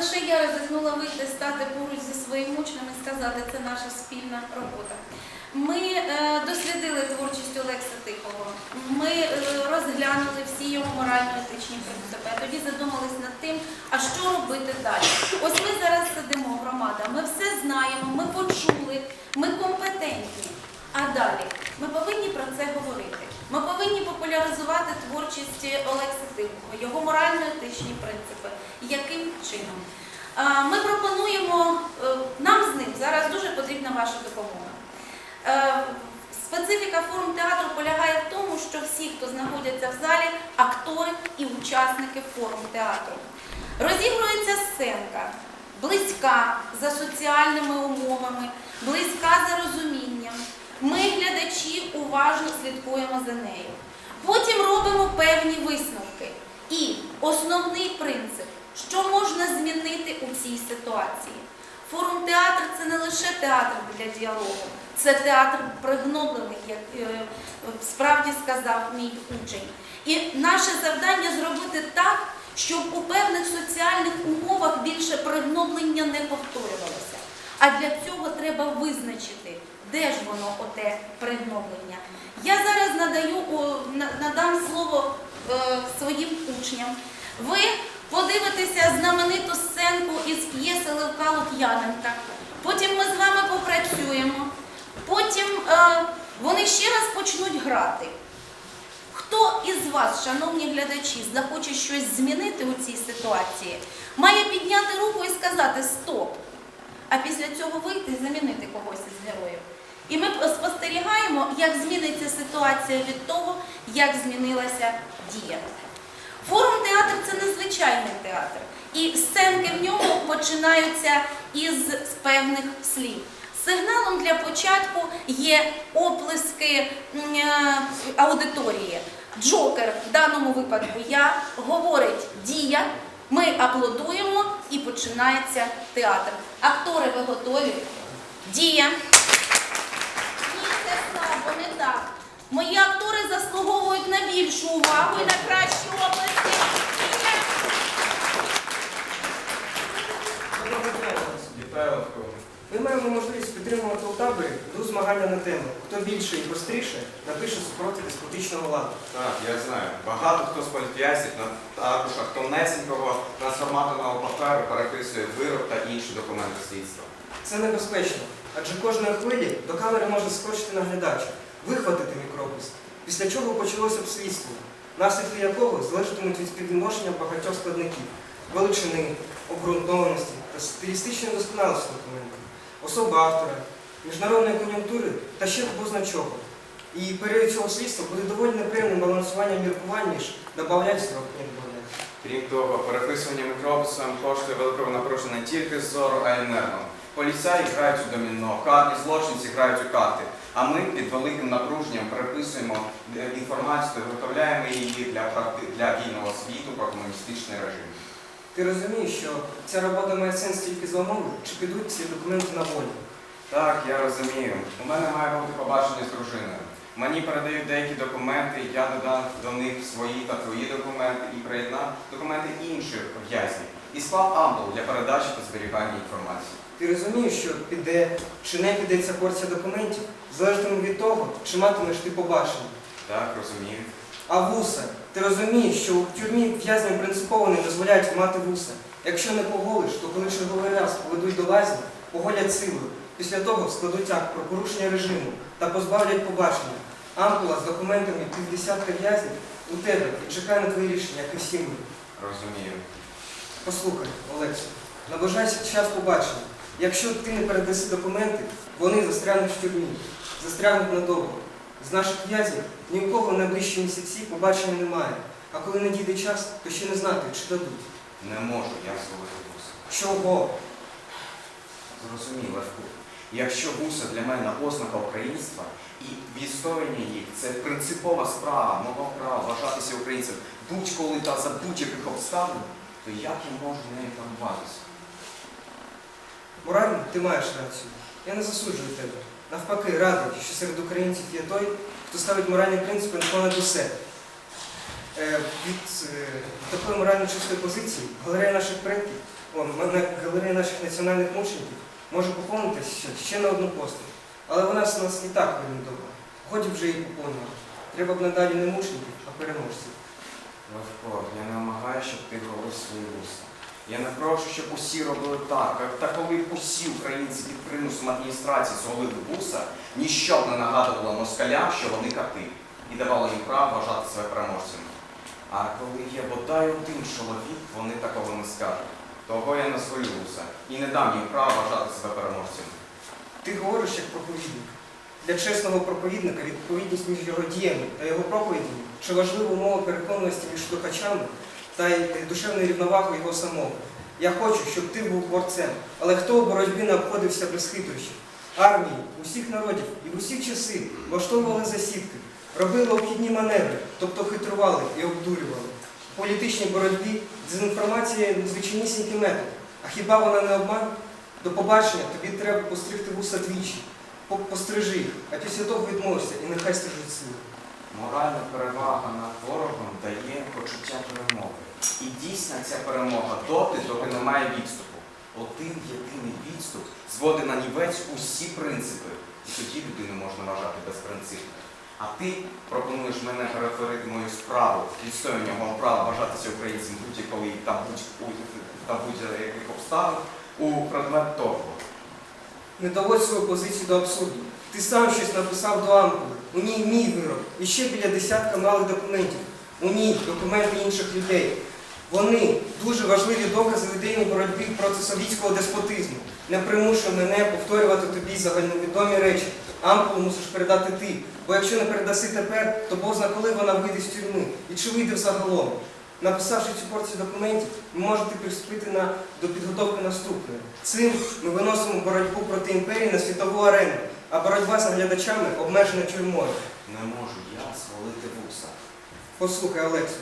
лише я ризикнула вийти, стати поруч зі своїм учнем і сказати, це наша спільна робота. Ми е, дослідили творчість Олекса Тихого. Ми е, розглянули всі його морально-етичні принципи. Тоді задумались над тим, а що робити далі. Ось ми зараз сидимо, громада. Ми все знаємо, ми почули, ми компетентні. А далі ми повинні про це говорити. Ми повинні популяризувати творчість Олекса Тихого, його морально-етичні принципи. Яким чином? Ми пропонуємо е, нам з ним зараз дуже потрібна ваша допомога. Е, Специфіка форум театру полягає в тому, що всі, хто знаходяться в залі, актори і учасники форум театру. Розігрується сценка, близька за соціальними умовами, близька за розумінням. Ми, глядачі, уважно слідкуємо за нею. Потім робимо певні висновки. І основний принцип, що можна змінити у цій ситуації. Форум театр це не лише театр для діалогу, це театр пригноблених, як е, справді сказав мій учень. І наше завдання зробити так, щоб у певних соціальних умовах більше пригноблення не повторювалося. А для цього треба визначити, де ж воно оте пригноблення. Я зараз надам слово е, своїм учням. Ви подивитеся знамениту сценку із п'єси Левка Лук'яненка. Потім ми з вами попрацюємо. Потім е, вони ще раз почнуть грати. Хто із вас, шановні глядачі, захоче щось змінити у цій ситуації, має підняти руку і сказати Стоп! А після цього вийти і замінити когось із героїв. І ми спостерігаємо, як зміниться ситуація від того, як змінилася дія. Форум театр це незвичайний театр. І сценки в ньому починаються із певних слів. Сигналом для початку є оплески е, аудиторії. Джокер, в даному випадку я, говорить дія, ми аплодуємо і починається театр. Актори, ви готові? Дія. Ні, це слабо, не так. Мої актори заслуговують на більшу увагу і на кращі області. Дія. Доброго дня, Олексій. Вітаю Левко. Ми маємо можливість підтримувати у таборі гру змагання на тему. Хто більше і простіше напише супроти деспотичного ладу. Так, я знаю. Багато хто з політв'язнів на аркушах тонесенького трансформаторного паперу переписує вирок та інші документи слідства. Це небезпечно, адже кожної хвилі до камери може скочити наглядач, вихватити мікропис, після чого почалося б слідство, наслідки якого залежатимуть від співвідношення багатьох складників, величини, обґрунтованості та стилістичної досконалості документів, особи автора, міжнародної кон'юнктури та ще чого. І період цього слідства буде доволі неприємним балансуванням міркувань між добавлять строк і. Крім того, переписування мікробусом коштує великого напруження не тільки зору, а й нервом. Поліцаї грають у доміно, карні злочинці грають у карти. А ми під великим напруженням переписуємо е, інформацію виготовляємо її для, для вільного світу про комуністичний режим. Ти розумієш, що ця робота має сенс тільки з вимоги, чи підуть ці документи на волю? Так, я розумію. У мене має бути побачення з дружиною. Мені передають деякі документи, я додав до них свої та твої документи і приєднав документи інших в'язнів. І склав амбул для передачі та зберігання інформації. Ти розумієш, що піде чи не піде ця порція документів, залежатиме від того, чи матимеш ти побачення. Так, розумію. А вуса, ти розумієш, що у тюрмі в'язням принципово не дозволяють мати вуса. Якщо не поголиш, то коли черговий раз поведуть до лазні, поголять силою. Після того складуть акт про порушення режиму та позбавлять побачення. Ампула з документами півдесятка в'язнів у тебе і чекає на твої рішення, як і всі ми. Розумію. Послухай, Олексій, наближається час побачення. Якщо ти не передаси документи, вони застрягнуть в тюрмі, застрягнуть надовго. З наших в'язнів ні у кого в найближчі місяці побачення немає. А коли надійде час, то ще не знати, чи дадуть. Не можу я зловити вуса. Чого? Зрозумів, Левку. Якщо вуса для мене ознака українства і відстоювання їх це принципова справа мого права вважатися українцем будь-коли та за будь-яких обставин, то як я можу нею керуватися? Морально ти маєш рацію. Я не засуджую тебе. Навпаки, радий, що серед українців є той, хто ставить моральні принципи на понад усе. Е, від е, такої морально чистої позиції галерея наших предків галерея наших національних мучеників може поповнитися ще, на одну постать. Але вона у нас і так орієнтована. Годі вже її поповнювати. Треба б надалі не мучеників, а переможців. Левко, я вимагаю, щоб ти говорив свої вуса. Я не прошу, щоб усі робили так. Та коли б усі українці під примусом адміністрації зголили вуса, ніщо не нагадувало москалям, що вони кати, і давало їм право вважати себе переможцями. А коли є бодай один чоловік, вони такого не скажуть. Того я не зволю вуса і не дам їм права вважати себе переможцями. Ти говориш як проповідник. Для чесного проповідника відповідність між його діями та його проповідями чи важлива умова переконаності між слухачами та й душевної рівноваги його самого. Я хочу, щоб ти був борцем, але хто у боротьбі не обходився без хитрощів? Армії усіх народів і в усі часи влаштовували засідки, робили обхідні маневри, тобто хитрували і обдурювали. У політичній боротьбі дезінформація звичайнісінький метод. А хіба вона не обман? До побачення тобі треба постригти вуса двічі. Пострижи їх, а після того відмовся і нехай стежить сили. Моральна перевага над ворогом дає почуття перемоги. І дійсна ця перемога доти, доки немає відступу. Один єдиний відступ зводить на нівець усі принципи. І тоді людину можна вважати безпринципною. А ти пропонуєш мене перетворити мою справу, відстоювання мого права вважатися українцем будь-якої та будь- та будь-яких обставин у предмет торгу. Не доводь свою позицію до абсурду. Ти сам щось написав до ампули. У ній мій вирок. І ще біля десятка малих документів. У ній документи інших людей. Вони дуже важливі докази в ідейній боротьбі проти совітського деспотизму. Не примушуй мене повторювати тобі загальновідомі речі. Ампулу мусиш передати ти. Бо якщо не передаси тепер, то Бог зна коли вона вийде з тюрми. І чи вийде взагалом. Написавши цю порцію документів, ви можете приступити на, до підготовки наступної. Цим ми виносимо боротьбу проти імперії на світову арену, а боротьба з глядачами обмежена тюрмою. Не можу я свалити вуса. Послухай, Олексю,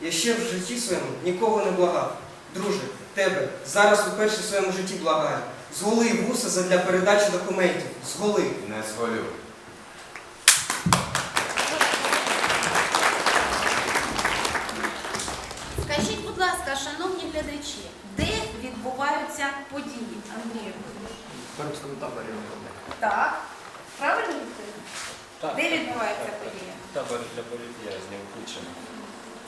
я ще в житті своєму нікого не благав. Друже, тебе зараз уперше в своєму житті благаю. Зголи вуса задля передачі документів. Зголи. Не зволю. Скажіть, будь ласка, шановні глядачі, де відбуваються події, Андрію? В Пермському таборі Так. Правильно відповідь? Так. Де відбуваються події? Табор для політв'язнів Кучина.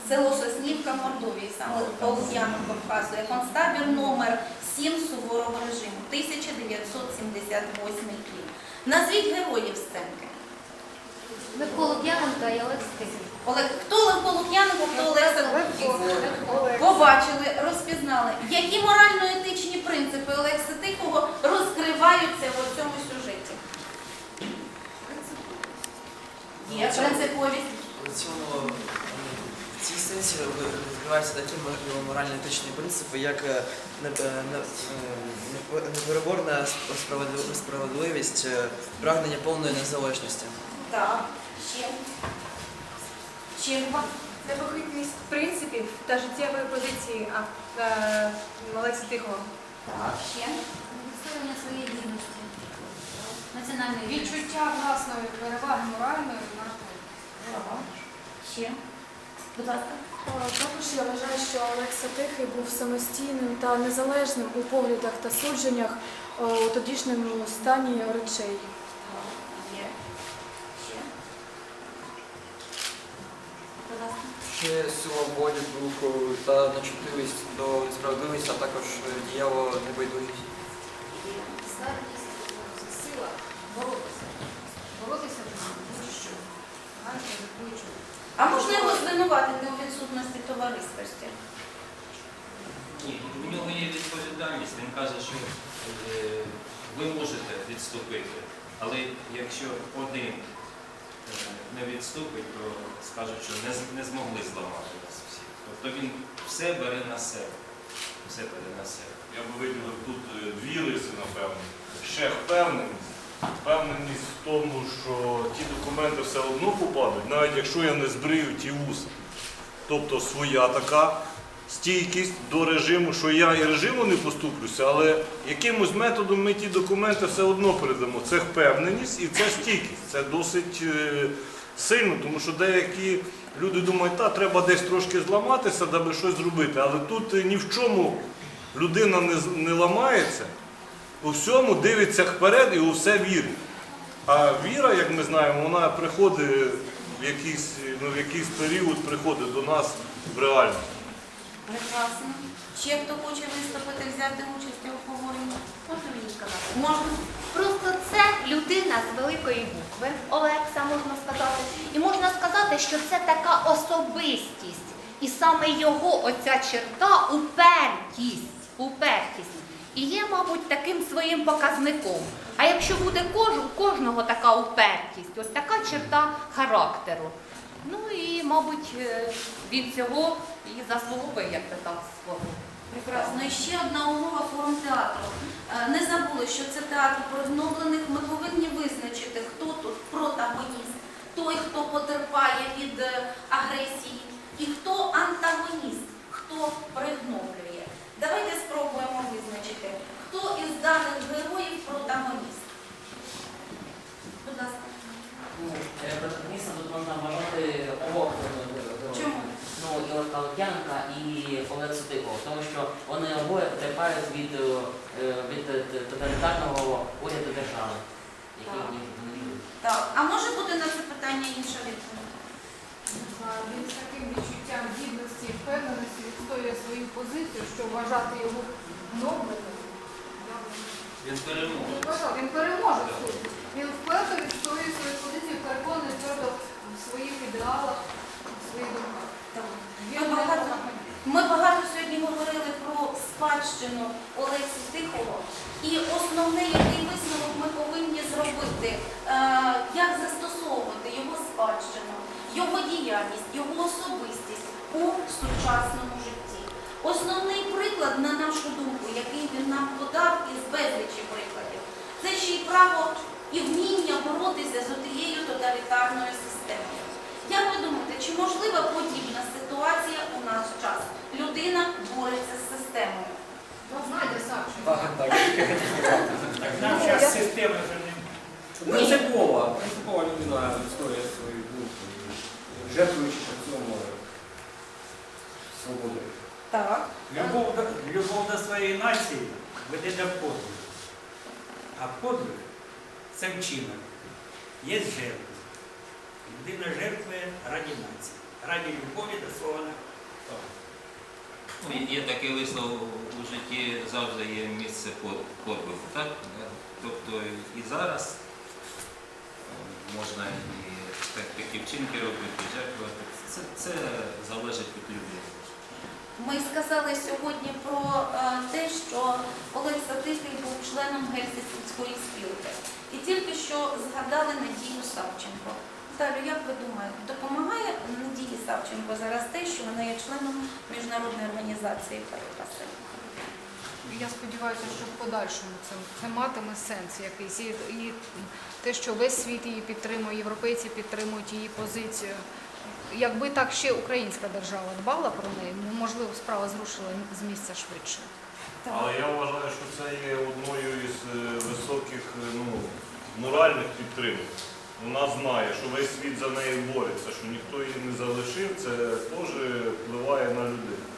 Село Соснівка Мордовії, саме Полудяненко вказує. Концтабір номер 7 суворого режиму, 1978 рік. Назвіть героїв сценки. Микола П'яненка і Олег Стихів. Олег, хто Левко Лук'яненко, хто Олекса Тихого? Побачили, розпізнали. Які морально-етичні принципи Тихого розкриваються в цьому сюжеті? Є принциповість. В цьому в цій сенсі відкриваються такі морально-етичні принципи, як е, не- е, е, непереборна справедливість, е, прагнення повної незалежності. Так, ще. Ще. Непохитність принципів та життєвої позиції е, Тихого. Так, ще. Відстоювання своєї гідності, національної гідності. Відчуття власної переваги моральної над Ще. Будь ласка. Також я вважаю, що Олекса Тихий був самостійним та незалежним у поглядах та судженнях е, у тодішньому стані речей. Є. Ще. Будь ласка. Ще сила волі, духу та начутливість до справедливості, а також діяло небайдужість. Є. Здатність, сила боротися. Боротися за що? А його звинуватити у відсутності товариськості? Ні, у нього є відповідальність. Він каже, що е, ви можете відступити, але якщо один е, не відступить, то скажуть, що не, змогли зламати нас всіх. Тобто він все бере на себе. Все бере на себе. Я би виділив тут е, дві риси, напевно. Ще впевненість. Впевненість в тому, що ті документи все одно попадуть, навіть якщо я не збрию ті вуса. Тобто своя така стійкість до режиму, що я і режиму не поступлюся, але якимось методом ми ті документи все одно передамо. Це впевненість і це стійкість. Це досить е, сильно, тому що деякі люди думають, та треба десь трошки зламатися, даби щось зробити. Але тут е, ні в чому людина не, не ламається, у всьому дивиться вперед і у все вірить. А віра, як ми знаємо, вона приходить в якийсь, ну, в якийсь період приходить до нас в реальність. Прекрасно. Ще хто хоче виступити, взяти участь у обговоренні? Можна мені сказати? Можна. Просто це людина з великої букви, Олекса, можна сказати. І можна сказати, що це така особистість. І саме його оця черта упертість. Упертість. І є, мабуть, таким своїм показником. А якщо буде у кожного така упертість, ось така черта характеру. Ну і, мабуть, е, він цього і заслуговує, як би так свого. Прекрасно. І ще одна умова форум театру. Е, Не забули, що це театр пригноблених. Ми повинні визначити, хто тут протагоніст, той, хто потерпає від е, агресії, і хто антагоніст, хто пригноблює. Давайте спробуємо визначити, хто із даних героїв протагоніст. Будь ласка. Ну, е, протагоністом тут можна вважати обох е, героїв. Чому? Ну, і Олекса Тихого, тому що вони обоє потерпають від, е, від тоталітарного уряду держави, Так. Так, а може бути на це питання інша відповідь? Він з таким відчуттям гідності і впевненості відстоює свою позицію, що вважати його гнобленим. Він переможе. Він переможе в. Він вперто відстоює свою позицію, переконаний твердо в своїх ідеалах, в своїх думках. Ми багато, ми багато сьогодні говорили про спадщину Олексі Тихого. І основний який висновок ми повинні зробити, е, як застосовувати його спадщину, його діяльність, його особистість у сучасному житті. Основний приклад, на нашу думку, який він нам подав із безлічі прикладів, це ще й право і вміння боротися з отією тоталітарною системою. Як ви думаєте, чи можлива подібна ситуація у наш час? Людина бореться з системою. Знаєте, Савченко. Так, так. Так нам зараз система вже не Принципова, принципова людина відстоює свою жертвуючи цьому свободою. Так. любов, до- любов до своєї нації веде до подвигу. А подвиг це вчинок. Є жертва. Людина жертвує раді нації, раді любові до свого народу. Ну, Є такий вислов у житті завжди є місце подвигу, так? Тобто і зараз е, можна і так- такі вчинки робити, жертвувати. Це, це залежить від людини. Ми сказали сьогодні про е, те, що Олекса Тихий був членом Гельсінської спілки. І тільки що згадали Надію Савченко. Далі, як ви думаєте, допомагає Надії Савченко зараз те, що вона є членом міжнародної організації Карипаси? Я сподіваюся, що в подальшому це, це матиме сенс якийсь. І, і те, що весь світ її підтримує, європейці підтримують її позицію. Якби так ще українська держава дбала про неї, ну, можливо, справа зрушила з місця швидше. Але я вважаю, що це є одною із е, високих е, ну, моральних підтримок. Вона знає, що весь світ за неї бореться, що ніхто її не залишив, це теж впливає на людину.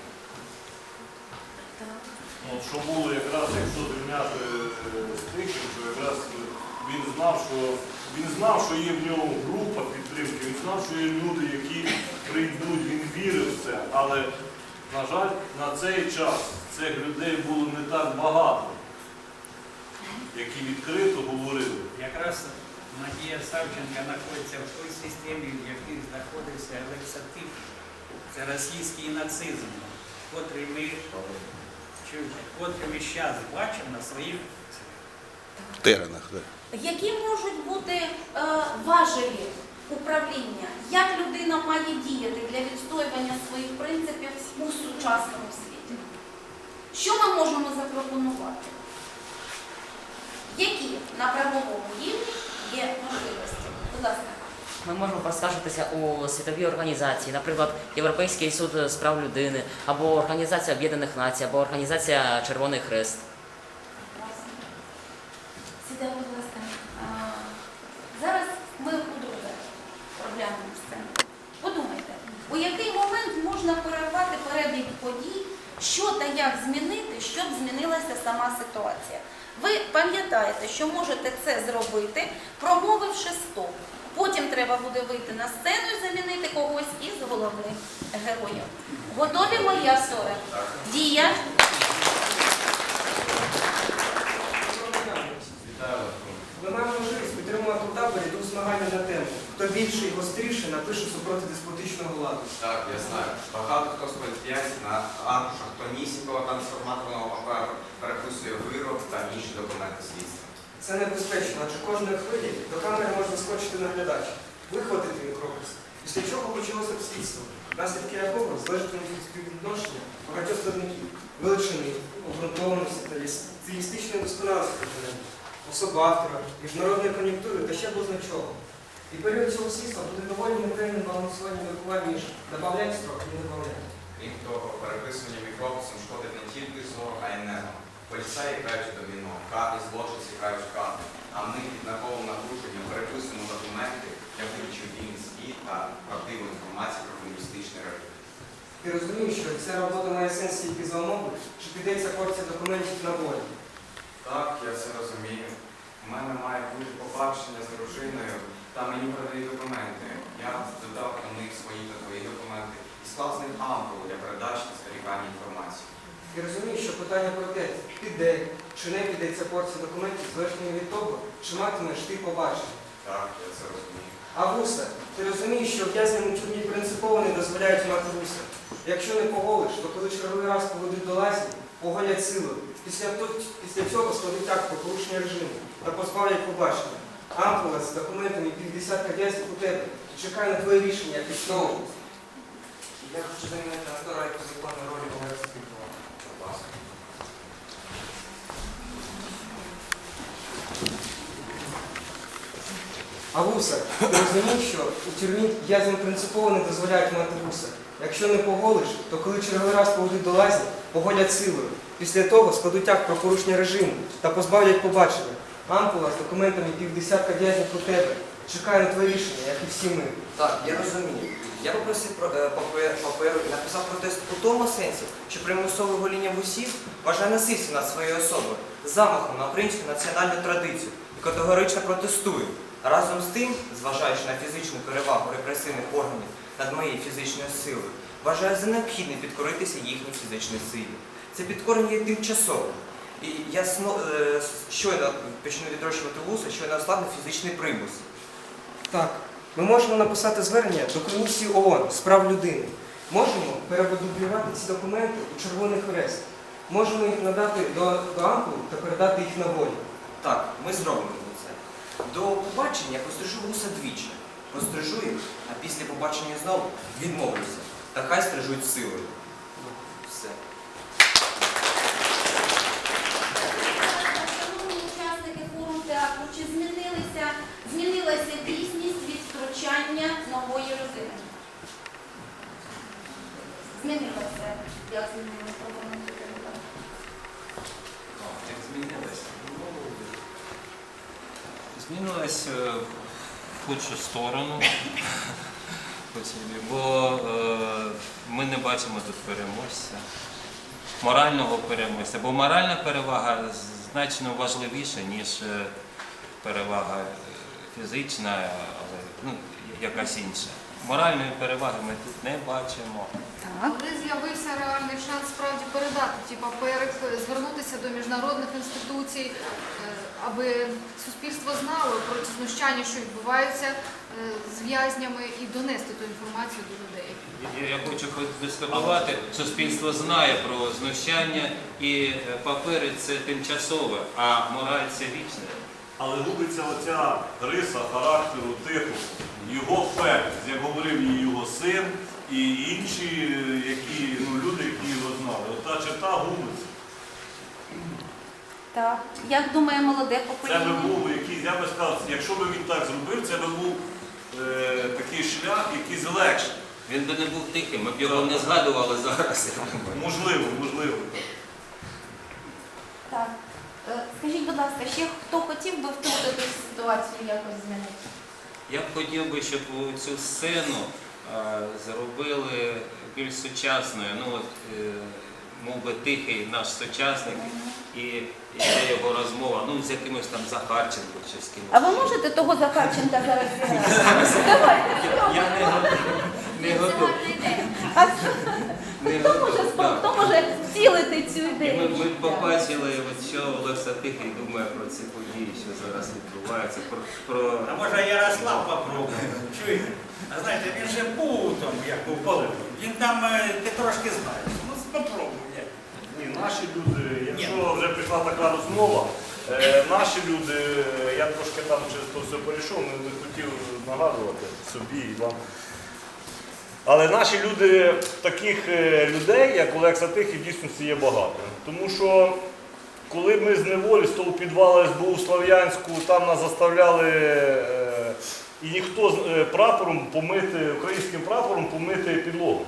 От що було якраз, якщо зрівняти е, з тихим, то якраз він знав, що він знав, що є в нього група підтримки, він знав, що є люди, які прийдуть, він вірив в це, але, на жаль, на цей час цих людей було не так багато, які відкрито говорили. Якраз Надія Савченка знаходиться в той системі, в якій знаходився Олекса Тихий. Це російський нацизм, котрий ми, котрий ми зараз бачимо на своїх теренах. Які можуть бути е, важелі управління? Як людина має діяти для відстоювання своїх принципів у сучасному світі? Що ми можемо запропонувати? Які на правовому рівні є можливості? Будь ласка. Ми можемо поскаржитися у світовій організації, наприклад, Європейський суд з прав людини, або Організація Об'єднаних Націй, або Організація Червоний Хрест. Сідай, будь ласка. Зараз ми удруге розглянемо сцену. Подумайте, у який момент можна перервати перебіг подій, що та як змінити, щоб змінилася сама ситуація. Ви пам'ятаєте, що можете це зробити, промовивши стоп. Потім треба буде вийти на сцену і замінити когось із головних героїв. Готові мої актори? Дія. Вітаю. Ми маємо можливість підтримувати у таборі дух змагання на тему. Хто більше і гостріше напише супроти деспотичного ладу. Так, я знаю. Багато хто сподівається на аркушах тонісінького трансформаторного паперу переписує вирок та інші документи слідства. Це небезпечно, адже кожної хвилі до камери можна скочити наглядач, вихватити мікропис, після чого почалося б слідство, наслідки якого залежатимуть від співвідношення багатьох складників, величини, обґрунтованості та стилістичної досконалості особи автора, міжнародної кон'юнктури та ще бозна чого. І період цього слідства буде доволі непевним балансуванням міркувань між добавлять строк і не добавлять. Крім того, переписування мікробусом шкодить не тільки зору, а й грають у доміно, карти злочинці грають в карти, а ми під наковим напруженням переписуємо документи для видачі вільний світ та правдивої інформації про комуністичний режим. Ти розумієш, що ця робота має сенс тільки за умови, що підеться порція документів на волі. Так, я це розумію. У мене має бути побачення з дружиною, та мені передають документи. Я додав до них свої та твої документи і склав з них ампулу для передачі та зберігання інформації. Ти розумієш, що питання про те, піде чи не піде ця порція документів, залежно від того, чи матимеш ти побачення. Так, я це розумію. А вуса, ти розумієш, що в'язням у тюрмі принципово не дозволяють мати вуса. Якщо не поголиш, то коли черговий раз поведуть до лазні, поголять силою. Після, після цього складуть акт про порушення режиму та позбавлять побачення. Ампула з документами півдесятка в'язнів у тебе. Чекай на твоє рішення, як підснову. Я хочу замінити актора, як законної ролі Олега Співкова. Будь ласка. А вуса, ти розумієш, що у тюрмі в'язням принципово не дозволяють мати вуса. Якщо не поголиш, то коли черговий раз поведуть до лазні, поголять силою. Після того складуть акт про порушення режиму та позбавлять побачення. Ампула з документами півдесятка в'язнів у тебе. Чекає на твоє рішення, як і всі ми. Так, я розумію. Я попросив про- е, папер- паперу і написав протест у тому сенсі, що примусове гоління вусів вважає насильством над своєю особою, замахом на українську національну традицію і категорично протестую. Разом з тим, зважаючи на фізичну перевагу репресивних органів над моєю фізичною силою, вважаю за необхідне підкоритися їхній фізичній силі. Це підкорення є тимчасовим. І я е, щойно почну відрощувати вуса, щойно ослабну фізичний примус. Так, ми можемо написати звернення до комісії ООН з прав людини. Можемо передублювати ці документи у Червоний Хрест. Можемо їх надати до, до Ампули та передати їх на волю. Так, ми зробимо. До побачення я пострижу вуса двічі. Пострижу їх, а після побачення знову відмовлюся. Та хай стрижуть силою. Все. Шановні учасники форум театру, чи змінилися, змінилася дійсність від втручання нової людини? Змінилася. Як змінилася? Як змінилося? Ну, Змінилось е, в худшу сторону. Бо е, ми не бачимо тут переможця, морального переможця. Бо моральна перевага значно важливіша, ніж е, перевага е, фізична, але ну, якась інша. Моральної переваги ми тут не бачимо. Коли з'явився реальний шанс справді передати ті папери, звернутися до міжнародних інституцій, е, аби суспільство знало про ті знущання, що відбуваються е, з в'язнями, і донести ту інформацію до людей. Я, хочу дискутувати, суспільство знає про знущання і е, папери це тимчасове, а мораль це вічне. Але губиться оця риса характеру типу, його впертість, як говорив і його син, і інші е, які, ну, люди, які його знали. От та черта губиться. Так. Як думає молоде Це би покоління? був якийсь, я би сказав, якщо б він так зробив, це би був е, такий шлях, якийсь легший. Він би не був тихим, ми б його не згадували зараз. Можливо, можливо. Так. Е, Скажіть, будь ласка, ще хто хотів би втрутитись в ситуацію якось змінити? Я б хотів би, щоб цю сцену е, зробили більш сучасною. Ну, от, е, мов би, тихий наш сучасник, і йде його розмова, ну, з якимось там Захарченко чи з кимось. А ви можете того Захарченка зараз зіграти? Давайте. Я не готовий. Не готовий. А хто може, готовий, хто може втілити цю І ми, ідею? ми побачили, от що Олекса Тихий думає про ці події, що зараз відбувається. Про, про... А може Ярослав попробує? Чуєте? А знаєте, він же був там, як був Павло. Він там, е, ти трошки знаєш. Ну, попробуй. як. Ні, наші люди, якщо вже пішла така розмова, е, наші люди, е, я трошки там через то все перейшов, не, не хотів нагадувати собі і вам. Але наші люди, таких е, людей, як Олекса Тихий, в дійсності є багато. Тому що коли ми з неволі, з того підвалу СБУ в Слов'янську, там нас заставляли і ніхто з прапором помити, українським прапором помити підлогу.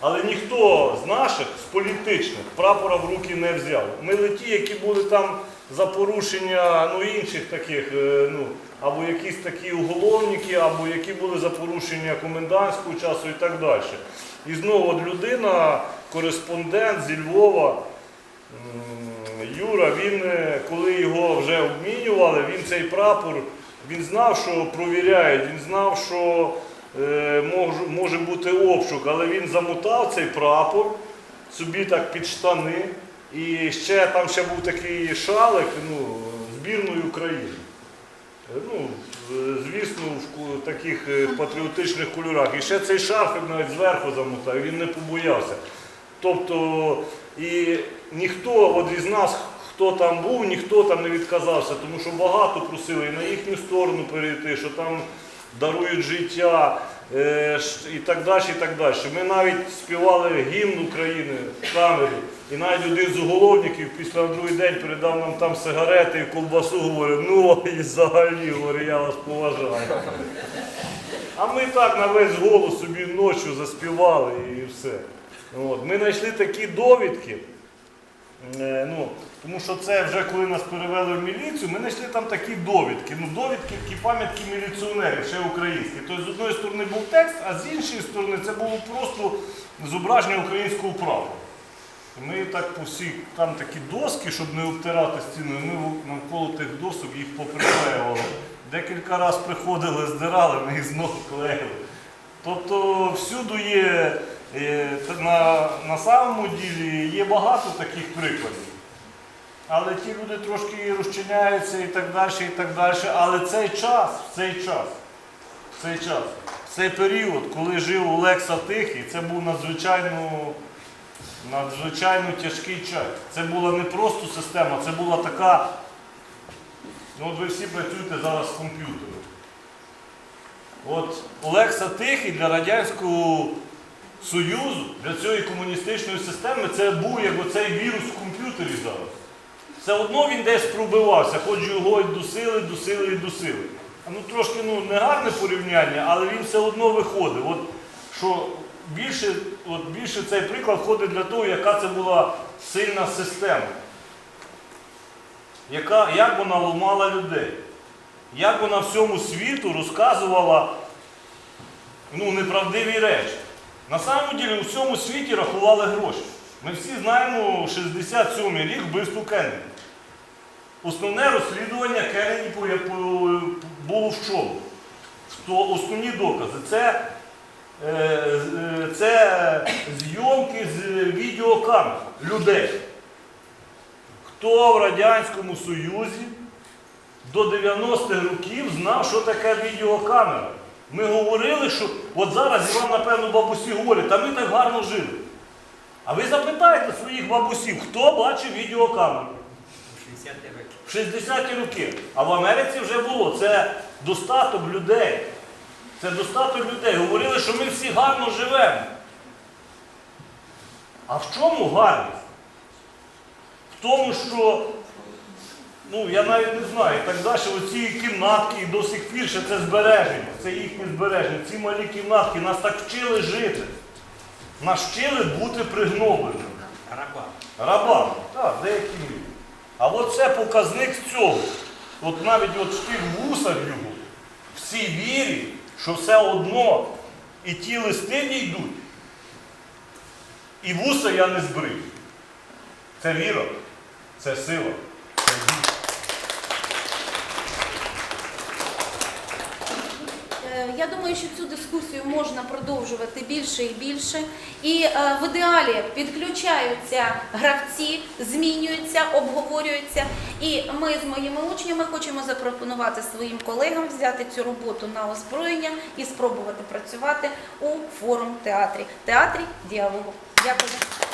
Але ніхто з наших, з політичних, прапора в руки не взяв. Ми ті, які були там за порушення ну, інших таких, е, ну, або якісь такі уголовники, або які були за порушення комендантського часу і так далі. І знову от людина, кореспондент зі Львова, Юра, він, е, коли його вже обмінювали, він цей прапор, він знав, що провіряють, він знав, що може бути обшук, але він замотав цей прапор собі так під штани. І ще там ще був такий шалик ну, збірної України. Е, Ну, звісно, в таких е, патріотичних кольорах. І ще цей шарфик навіть зверху замотав, він не побоявся. Тобто, і ніхто от із нас, хто там був, ніхто там не відказався, тому що багато просили і на їхню сторону перейти, що там дарують життя е, і так далі. і так далі. Ми навіть співали гімн України в камері, і навіть один з уголовників після другий день передав нам там сигарети і ковбасу, говорив, ну і взагалі, говорю, я вас поважаю. А ми так на весь голос собі ночі заспівали і все. От. Ми знайшли такі довідки. Е, ну, тому що це вже коли нас перевели в міліцію, ми знайшли там такі довідки. Ну, довідки, такі пам'ятки міліціонерів, ще українські. Тобто з одної сторони був текст, а з іншої сторони це було просто зображення українського прапора. І Ми так по всіх, там такі доски, щоб не обтирати стіни, ми навколо тих досок їх поприклеювали. Декілька разів приходили, здирали, ми їх знову клеїли. Тобто всюди є, е, на, на самому ділі є багато таких прикладів. Але ті люди трошки розчиняються і так далі, і так далі. Але цей час, цей час, цей час, цей період, коли жив Олекса Тихий, це був надзвичайно, надзвичайно тяжкий час. Це була не просто система, це була така. Ну, от ви всі працюєте зараз з комп'ютером. От Олекса Тихий для Радянського Союзу, для цієї комуністичної системи, це був як оцей вірус в комп'ютері зараз. Все одно він десь пробивався, хоч його і дусили, дусили і дусили. Ну трошки ну, не гарне порівняння, але він все одно виходив. От, що більше, от, більше цей приклад входить для того, яка це була сильна система. Яка, як вона ламала людей. Як вона всьому світу розказувала ну, неправдиві речі. На самом ділі у всьому світі рахували гроші. Ми всі знаємо 67-й рік вбивство Кеннеді. Основне розслідування по- було в чому? Основні докази це, е, це зйомки з відеокамер людей. Хто в Радянському Союзі до 90-х років знав, що таке відеокамера? Ми говорили, що от зараз і вам, напевно, бабусі говорять, та ми так гарно жили. А ви запитайте своїх бабусів, хто бачив відеокамеру? 60 років. В 60-ті роки. А в Америці вже було. Це достаток людей. Це достаток людей. Говорили, що ми всі гарно живемо. А в чому гарність? В тому, що, ну, я навіть не знаю, так далі, оці кімнатки і до сих пір ще це збереження, це їхнє збереження. Ці малі кімнатки нас так вчили жити. Нас вчили бути пригнобленими. Раба. Рабами, так, деякі мірі. А от це показник цього. От навіть от в тих в в цій вірі, що все одно і ті листи дійдуть, і вуса я не збрив. Це віра, це сила, це віра. Е, Я думаю, що цю дискусію можна продовжувати більше і більше. І е, в ідеалі підключаються гравці, змінюються, обговорюються. І ми з моїми учнями хочемо запропонувати своїм колегам взяти цю роботу на озброєння і спробувати працювати у форум театрі театрі діалогу. Дякую.